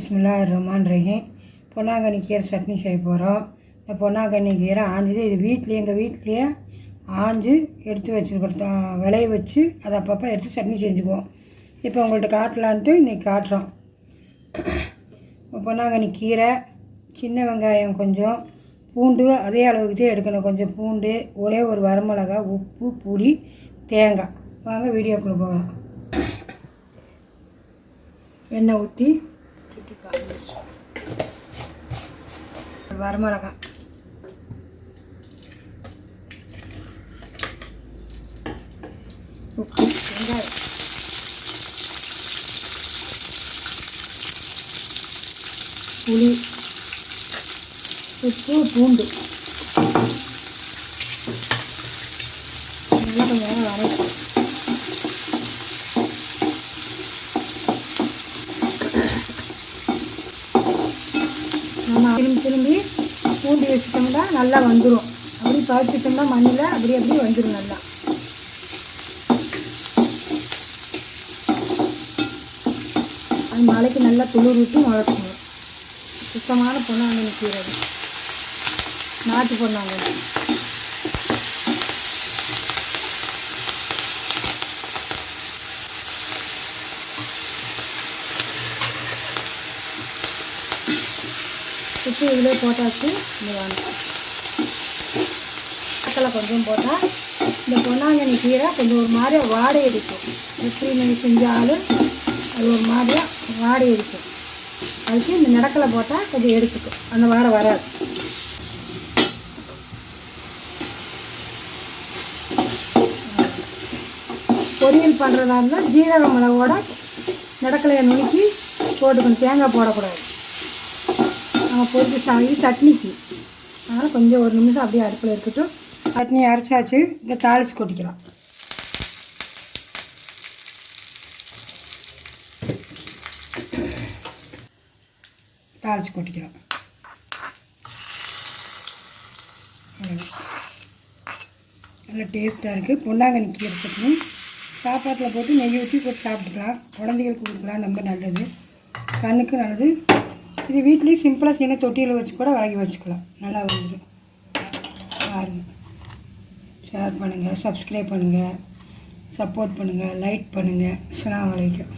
பிஸ்மில்லா ரஹ்மான் ரஹீம் பொன்னாங்கண்ணி கீரை சட்னி செய்ய போகிறோம் இந்த பொன்னாங்கண்ணி கீரை ஆஞ்சது. இது வீட்லேயே எங்கள் வீட்லேயே ஆஞ்சு எடுத்து வச்சுருக்கோம் விளைய வச்சு அதை அப்பப்போ எடுத்து சட்னி செஞ்சுக்குவோம். இப்போ உங்கள்கிட்ட காட்டலான்ட்டு இன்றைக்கி காட்டுறோம். பொன்னாங்கண்ணி கீரை சின்ன வெங்காயம் கொஞ்சம் பூண்டு அதே அளவுக்கு தான் எடுக்கணும். கொஞ்சம் பூண்டு ஒரே ஒரு வரமிளகா உப்பு புளி தேங்காய். வாங்க வீடியோக்குள்ளே போகலாம். எண்ணெய் ஊற்றி வரமிளகா உப்பு வெங்காயம். புளி உப்பு பூண்டு. நல்லா கொஞ்சம் வரைக்கும் நம்ம திரும்பி திரும்பி பூண்டி வச்சுட்டோம்னா நல்லா வந்துடும் அப்படி பறிச்சிட்டோம்னா மண்ணில் அப்படி அப்படி வந்துடும் நல்லா. அது மழைக்கு நல்லா துளிர் விட்டு வளர்க்கணும். சுத்தமான பொண்ணாங்கன்னு கீரை நாட்டு பொண்ணாங்கன்னு உப்பு இதிலே போட்டாச்சு. இந்த வேணும் தக்காளி கொஞ்சம் போட்டால் இந்த பொன்னாங்கண்ணி கீரை கொஞ்சம் ஒரு மாதிரியா வாடை இருக்கும் எப்படி நீங்கள் செஞ்சாலும் அது ஒரு மாதிரியா வாடை அடிக்கும். அதுக்கு இந்த நடக்கலை போட்டால் கொஞ்சம் எடுத்துக்கும். அந்த வாடை வராது. பொரியல் பண்ணுறதா இருந்தால் ஜீரக மிளகோட நடக்கலையை நுணுக்கி போட்டுக்கணும். தேங்காய் போடக்கூடாது. நாங்கள் போட்டு சாங்கி சட்னிக்கு. அதனால் கொஞ்சம் ஒரு நிமிஷம் அப்படியே அடுப்பில் இருக்கட்டும் சட்னி அரைச்சாச்சு. இந்த தாளிச்சு கொட்டிக்கலாம். தாளிச்சு கொட்டிக்கலாம். நல்லா டேஸ்ட்டாக இருக்குது பொன்னாங்கண்ணி கீரை சட்னி. சாப்பாட்டில் போட்டு நெய் ஊற்றி போட்டு சாப்பிட்டுக்கலாம். குழந்தைகளுக்கு கொடுக்கலாம். ரொம்ப நல்லது. கண்ணுக்கு நல்லது. இது வீட்லேயும் சிம்பிளாக சின்ன தொட்டியில் வச்சு கூட வாங்கி வச்சுக்கலாம். நல்லா வந்துடும் பாருங்கள் ஷேர் பண்ணுங்கள் சப்ஸ்கிரைப் பண்ணுங்கள் சப்போர்ட் பண்ணுங்கள் லைக் பண்ணுங்கள் அஸ்ஸலாமு அலைக்கும்